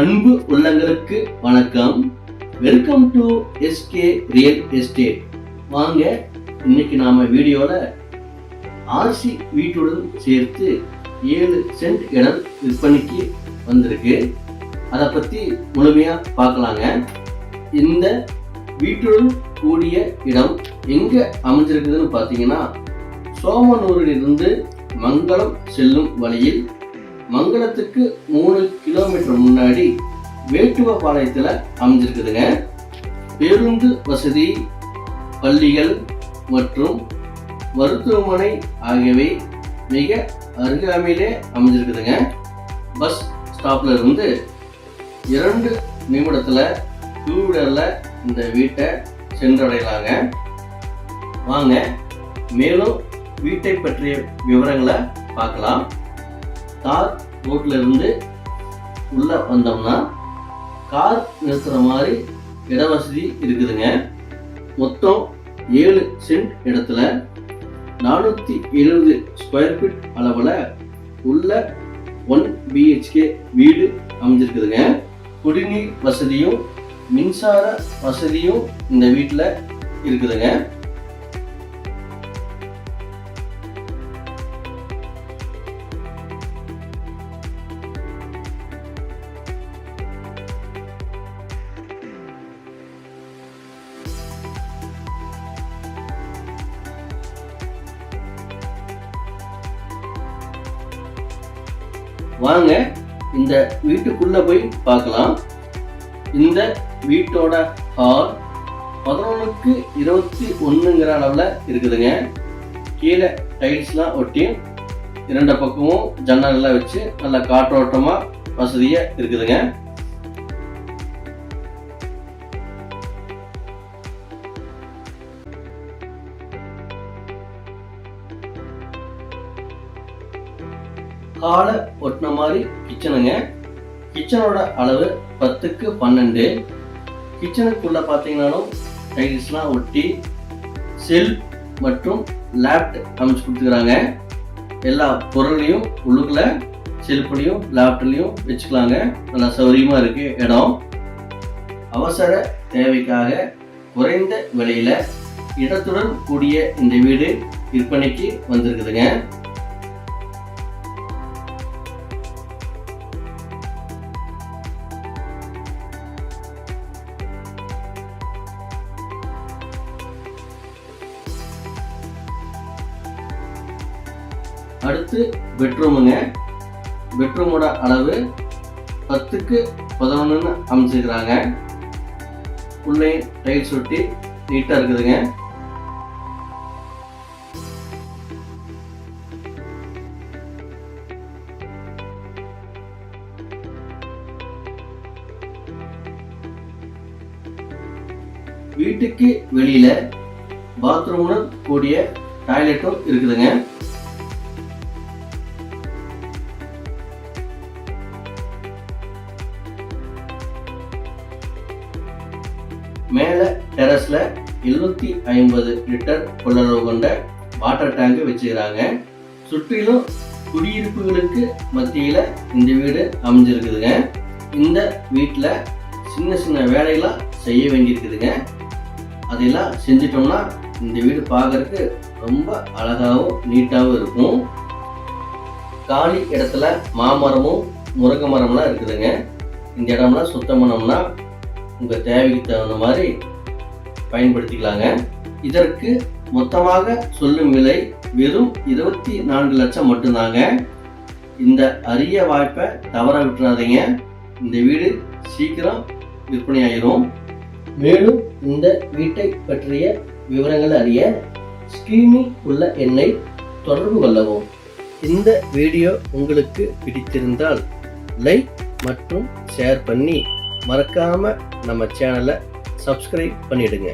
அன்பு உள்ளங்களுக்கு வணக்கம். Welcome to SK real estate வாங்க இன்னைக்கு நாம வீடியோல ஆர்சி வீட்டுடன் சேர்த்து ஏழு சென்ட் இடம் விற்பனைக்கு வந்திருக்கு. அதை பத்தி முழுமையா பார்க்கலாங்க. இந்த வீட்டுடன் கூடிய இடம் எங்க அமைஞ்சிருக்குதுன்னு பார்த்தீங்கன்னா சோமனூரிலிருந்து மங்களம் செல்லும் வழியில் மங்களத்துக்கு மூணு கிலோமீட்டர் முன்னாடி வேட்டுவபாளையத்தில் அமைஞ்சிருக்குதுங்க. பேருந்து வசதி பள்ளிகள் மற்றும் மருத்துவமனை ஆகியவை மிக அருகாமையிலே அமைஞ்சிருக்குதுங்க. பஸ் ஸ்டாப்ல இருந்து இரண்டு நிமிடத்தில் டூ வீலரில் இந்த வீட்டை சென்றடையலாங்க. வாங்க மேலும் வீட்டை பற்றிய விவரங்களை பார்க்கலாம். கார் ரோட்ல இருந்து உள்ள வந்தோம்னா கார் நிறுத்துற மாதிரி இட வசதி இருக்குதுங்க. மொத்தம் ஏழு சென்ட் இடத்துல நானூற்றி எழுபது ஸ்கொயர் ஃபீட் அளவில் உள்ள ஒன் பிஹெச்கே வீடு அமைஞ்சிருக்குதுங்க. குடிநீர் வசதியும் மின்சார வசதியும் இந்த வீட்டில் இருக்குதுங்க. வாங்க இந்த வீட்டுக்குள்ள போய் பார்க்கலாம். இந்த வீட்டோட ஹால் பதினொன்றுக்கு இருபத்தி ஒன்றுங்கிற அளவில் இருக்குதுங்க. கீழே டைல்ஸ்லாம் ஒட்டி இரண்டு பக்கமும் ஜன்னல்லாம் வச்சு நல்லா காற்றோட்டமாக வசதியாக இருக்குதுங்க. ஹாலை ஒட்டின மாதிரி கிச்சனுங்க. கிச்சனோட அளவு பத்துக்கு பன்னெண்டு. கிச்சனுக்குள்ள பார்த்தீங்கன்னாலும் டைல்ஸ்லாம் ஒட்டி செல் மற்றும் லேப்ட் அமைச்சு கொடுத்துக்கிறாங்க. எல்லா பொருளையும் உள்ளுக்குள்ள செல்ஃப்லையும் லேப்ட்லையும் வச்சுக்கலாங்க. நல்லா சௌகரியமாக இருக்குது இடம். அவசர தேவைக்காக குறைந்த விலையில் இடத்துடன் கூடிய இந்த வீடு விற்பனைக்கு வந்திருக்குதுங்க. அடுத்து பெட்ரூமுங்க. பெட்ரூமோட அளவு பத்துக்கு பதினொன்றுன்னு அமைச்சிருக்கிறாங்க. உள்ளே டைல்ஸ் ஒட்டி நீட்டாக இருக்குதுங்க. வீட்டுக்கு வெளியில பாத்ரூமுடன் கூடிய டாய்லெட்டும் இருக்குதுங்க. மேலே டெரஸில் எழுநூற்றி ஐம்பது லிட்டர் கொள்ளளவு கொண்ட வாட்டர் டேங்க் வச்சுக்கிறாங்க. சுற்றிலும் குடியிருப்புகளுக்கு மத்தியில் இந்த வீடு அமைஞ்சிருக்குதுங்க. இந்த வீட்டில் சின்ன சின்ன வேலையெல்லாம் செய்ய வேண்டியிருக்குதுங்க. அதையெல்லாம் செஞ்சிட்டோம்னா இந்த வீடு பார்க்கறதுக்கு ரொம்ப அழகாகவும் நீட்டாகவும் இருக்கும். காலி இடத்துல மாமரமும் முருங்கை மரம்லாம் இருக்குதுங்க. இந்த இடம்லாம் சுத்தம் பண்ணோம்னா உங்கள் தேவைக்கு தகுந்த மாதிரி பயன்படுத்திக்கலாங்க. இதற்கு மொத்தமாக சொல்லும் விலை வெறும் இருபத்தி நான்கு லட்சம் மட்டும்தாங்க. இந்த அரிய வாய்ப்பை தவற விட்டுறாதீங்க. இந்த வீடு சீக்கிரம் விற்பனையாயிரும். மேலும் இந்த வீட்டை பற்றிய விவரங்கள் அறிய ஸ்கிரீனில் உள்ள எண்ணை தொடர்பு கொள்ளவும். இந்த வீடியோ உங்களுக்கு பிடித்திருந்தால் லைக் மற்றும் ஷேர் பண்ணி மறக்காமல் நம்ம சேனலை சப்ஸ்கிரைப் பண்ணிவிடுங்க